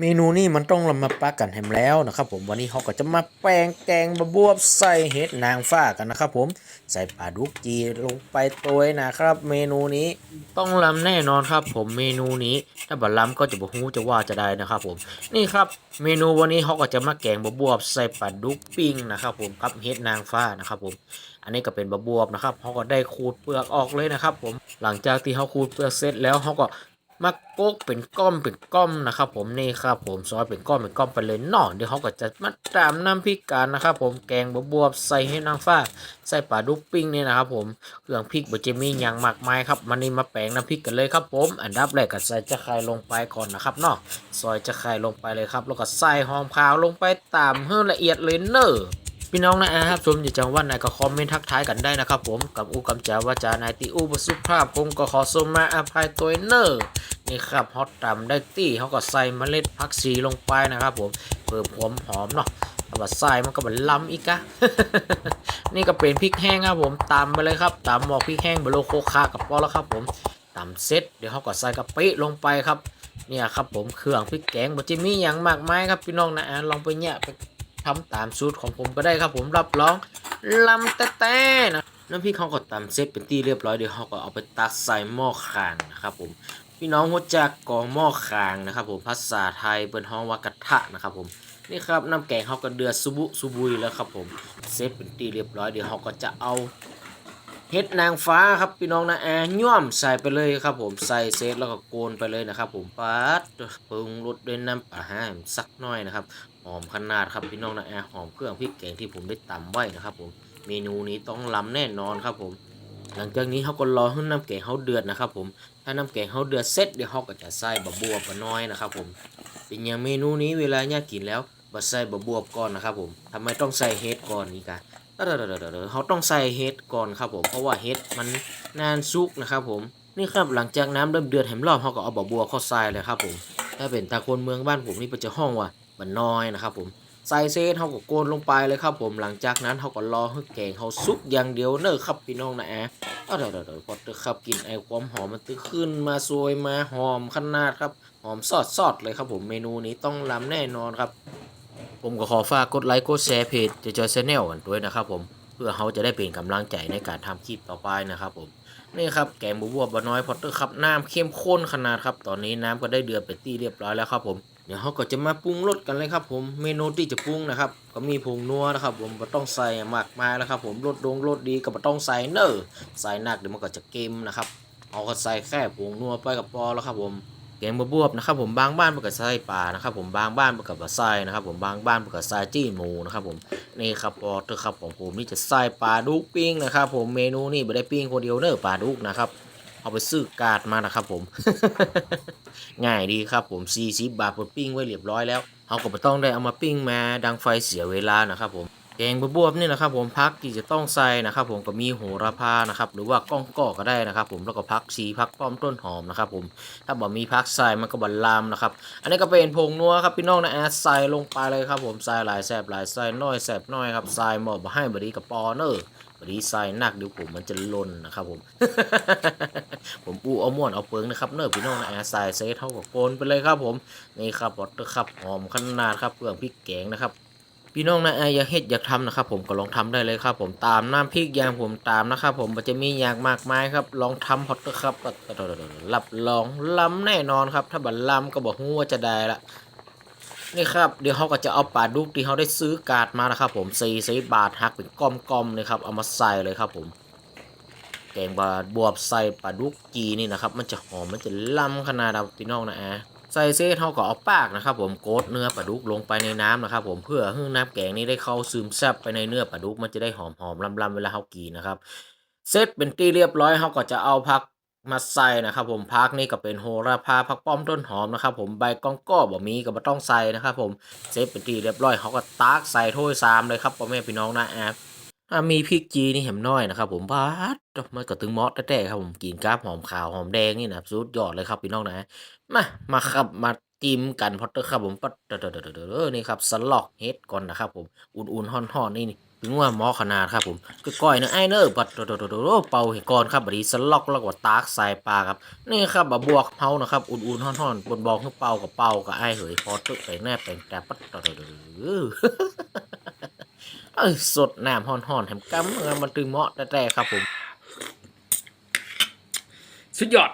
เมนูนี้มันต้องลำมาปากันแฮมแล้วนะครับผมวันนี้เขาก็จะมาแปลงแกงบะบวบใส่เห็ดนางฟ้ากันนะครับผมใส่ปลาดุกจีลงไปตัวนะครับ เมนูนี้ต้องลำแน่นอนครับ ผมเมนูนี้ถ้าบัลำก็จะบ่ฮู้จะว่าจะได้นะครับผมนี่ครับเมนูวันนี้เขาก็จะมาแกงบะบวบใส่ปลาดุกปิ้งนะครับผมกับเห็ดนางฟ้านะครับผมอันนี้ก็เป็นบะบวบนะครับเขาก็ได้ขูดเปลือกออกเลยนะครับผมหลังจากที่เขาขูดเปลือกเสร็จแล้วเขาก็ มาโกกเป็นก้อมเป็นก้อมนะครับผมนี่ครับผมซอยเป็นก้อมเป็นก้อมไปเลยเนาะเดี๋ยวเขาก็จะมาตามน้ำพริกกันนะครับผมแกงบะบวบใส่ให้นางฟ้า ใส่ปลาดุกปิ้งนี่นะครับผมเครื่องพริกบะเจมีอย่างมากมายครับมันนี่มาแปลงน้ำพริกกันเลยครับผมอันดับแรกก็ใส่จะไคร้ลงไปก่อนนะครับเนาะซอยจะไคร้ลงไปเลยครับ แล้วก็ใส่หอมขาวลงไปตามให้ละเอียดเลยเนอะ พี่น้องนะครับชมอยู่จังหวัดไหนก็คอมเมนต์ทักทายกันได้นะครับผมกับอูกำจาวาจานายติอูบสุภาพผมก็ขอสมาอภัยตัวเนอร์นี่ครับฮอตตำได้ตี้เขาก็ใส่เมล็ดพักชีลงไปนะครับผมเพิ่มความหอมเนาะถ้าว่าใส่มันก็มันล้ำอีกอะนี่ก็เป็นพริกแห้งครับผมตำไปเลยครับตำหมอกพริกแห้งบโลโคคากับปอแล้วครับผมตำเสร็จเดี๋ยวเขาก็ใส่กะปิลงไปครับเนี่ยครับผมเครื่องพริกแกงบะจิมี่อย่างมากมายครับพี่น้องนะอะลองไปเนี่ยไป ทำตามสูตรของผมก็ได้ครับผมรับรองลำแต่แต่นะน้ำพริกเขาก็ตำเซตเป็นที่เรียบร้อยเดี๋ยวเขาก็เอาไปตักใส่หม้อคางนะครับผมพี่น้องหัวจักกอหม้อคางนะครับผมภาษาไทยเป็นห้องว่ากระทะนะครับผมนี่ครับน้ำแกงเขาก็เดือดสุบุสุบุยแล้วครับผมเซตเป็นที่เรียบร้อยเดี๋ยวเขาก็จะเอา เห็ดนางฟ้าครับพี่น้องนะแอร์ย่อมใส่ไปเลยครับผมใส่เซตแล้วก็โกนไปเลยนะครับ ผมปัดปรุงรสด้วยน้ำปลาห้ามสักหน่อยนะครับหอมขนาดครับพี่น้องนะแอร์หอมเครื่องพริกแกงที่ผมได้ตำไว้นะครับ ผมเมนูนี้ต้องล้ำแน่นอนครับผมหลังจากนี้เขาก็รอให้น้ำแกงเขาเดือดนะครับ ผม ถ้าน้ำแกงเขาเดือดเสร็จเดี๋ยวเขาก็จะใส่บะบวบน้อยนะครับ ผม เป็นอย่างเมนูนี้เวลาเนี่ยกินแล้วบะใส่บะบวบก่อนนะครับ ผมทำไมต้องใส่เห็ดก่อนนี่กะ เดี๋ยวๆๆๆเขาต้องใส่เห็ดก่อนครับผมเพราะว่าเห็ดมันนานซุกนะครับผมนี่ครับหลังจากน้ำเริ่มเดือดแหมรอบเขาก็เอาบะบัวเข้าใส่เลยครับผมถ้าเป็นตาคนเมืองบ้านผมนี่เป็นจะห้องว่าบันน้อยนะครับผมใส่เซตเขาก็โกนลงไปเลยครับผมหลังจากนั้นเขาก็รอให้แกงเขาซุกอย่างเดียวเนอะครับพี่น้องนะแอะเดี๋ยวเดี๋ยวพอเตอครับกลินไอความหอมมันตึขึ้นมาซวยมาหอมขนาดครับหอมสอดสอดๆเลยครับผมเมนูนี้ต้องล้ำแน่นอนครับ ผมก็ขอฝากกดไลค์กดแชร์เพจเจเจอชแนลกันด้วยนะครับผมเพื่อเขาจะได้เป็นกำลังใจในการทำคลิปต่อไปนะครับผมนี่ครับแกงบัวบวบะน้อยพอตเตอร์ครับน้ำเข้มข้นขนาดครับตอนนี้น้ำก็ได้เดือดเป็นที่เรียบร้อยแล้วครับผมเดี๋ยวเขาก็จะมาปรุงรสกันเลยครับผมเมนูที่จะปรุงนะครับ ก็มีผงนัวนะครับ ผมไม่ต้องใส่มากมายแล้วครับผมรสดงรสดีก็ไม่ต้องใส่เนอใส่หนักเดี๋ยวมันก็จะเค็มนะครับเอาก็ใส่แค่ผงนัวไปกับพอแล้วครับผม แกงบวบวบนะครับผมบางบ้านมันก็ใส่ปลานะครับผมบางบ้านมันก็บไส้นะครับผมบางบ้านมันก็ใส่จี้หมูนะครับผมนี่ครับพอเถอะครับของผมนี่จะใส่ปลาดุกปิ้งนะครับผมเมนูนี่ไม่ได้ปิ้งคนเดียวเนอะปลาดุกนะครับเอาไปซื้อกาดมานะครับผม ง่ายดีครับผม40บาทผมปิ้งไว้เรียบร้อยแล้วเขาก็ไม่ต้องได้เอามาปิ้งมาดังไฟเสียเวลานะครับผม แกงบวบวนี่นะครับผมพักที่จะต้องใส่นะครับ ผมก็มีโหระพานะครับ หรือว่าก้องก่อก็ได้นะครับ ผมแล้วก็พักชีพักป้อมต้นหอมนะครับ ผมถ้าบ่มีพักใส่มันก็บันลามนะครับ อันนี้ก็เป็นผงนัวครับพี่น้องนะแอดใส่ลงไปเลยครับ ผมใส่หลายแสบหลายใส่น้อยแสบน้อยครับใส่หมอบให้บดีกับปอเนอร์บดีใส่หนักเดี๋ยวผมมันจะล่นนะครับ ผม ผมปูเอาม่วนเอาเปิงนะครับเนอร์พี่น้องนะแอดใส่เซเท่ากับโกนไปเลยครับ ผมนี่ครับบอตเตอร์ครับหอมขนาดครับเครื่องพริกแกงนะครับ พี่น้องนะไออยากเฮ็ดอยากทำนะครับผมก็ลองทำได้เลยครับ ผมตามน้ำพริกยางผมตามนะครับผมมันจะมีอย่างมากมายครับ ลองทำพอตครับรับรองล้ำแน่นอนครับ ถ้าบันล้ำก็บอกฮู้ว่าจะได้ละนี่ครับเดี๋ยวเขาก็จะเอาปลาดุกที่เขาได้ซื้อกาดมานะครับ ผมสี่สิบบาทหักเป็นก้อมๆเลยครับเอามาใส่เลยครับผมแกงบาบวบใส่ปลาดุกจีนี่นะครับ มันจะหอมมันจะล้ำขนาดเราพี่น้องนะแอ ใส่เส้เท่ากับเอาปากนะครับ ผมโกดเนื้อปลาดุกลงไปในน้ำนะครับ ผมเพื่อให้น้ำแกงนี้ได้เข้าซึมแซบไปในเนื้อปลาดุกมันจะได้หอมหอมลำๆเวลาเขากินนะครับเซตเป็นที่เรียบร้อยเขาก็จะเอาผักมาใส่นะครับ ผมผักนี่ก็เป็นโหระพาผักป้อมต้นหอมนะครับ ผมใบกองก้อบ่มีก็บ่ต้องใส่นะครับ ผมเซตเป็นที่เรียบร้อยเขาก็ตักใส่ถ้วยซามเลยครับพ่อแม่พี่น้องนะแอบ มีพริกจีนี่แหมน้อยนะครับผมปัดมันก็ถึงเมอสแท้ ๆ ครับผม กินกับหอมขาว หอมแดงนี่นะสุดยอดเลยครับพี่น้องนะ มา มาครับ มาจิ้มกันพอตเด้อครับผม ปัด เด้อ ๆ ๆ ๆ นี่ครับสล็อกเฮ็ดก่อนนะครับผม อุ่นๆฮ้อนๆนี่ ถึงว่ามอะขนาดครับผม ก้อย ๆ เนาะอ้ายเนาะ ปัด เด้อ ๆ ๆ ๆ เป่าเห้ก่อนครับ บัดนี้สล็อกแล้วก็ตากใส่ปากครับ นี่ครับ บะบวกเฮานะครับ อุ่นๆฮ้อน ๆบนบอกคือเป่ากับเป่าก็อ้ายเหย พอดเด้อ แปลงหน้าแปลงตา ปัด เด้อ ๆ ๆ เออสดน้ำห่อนห่อนแถมกำมันตึงเหมาะแต่ๆครับผม สุดยอด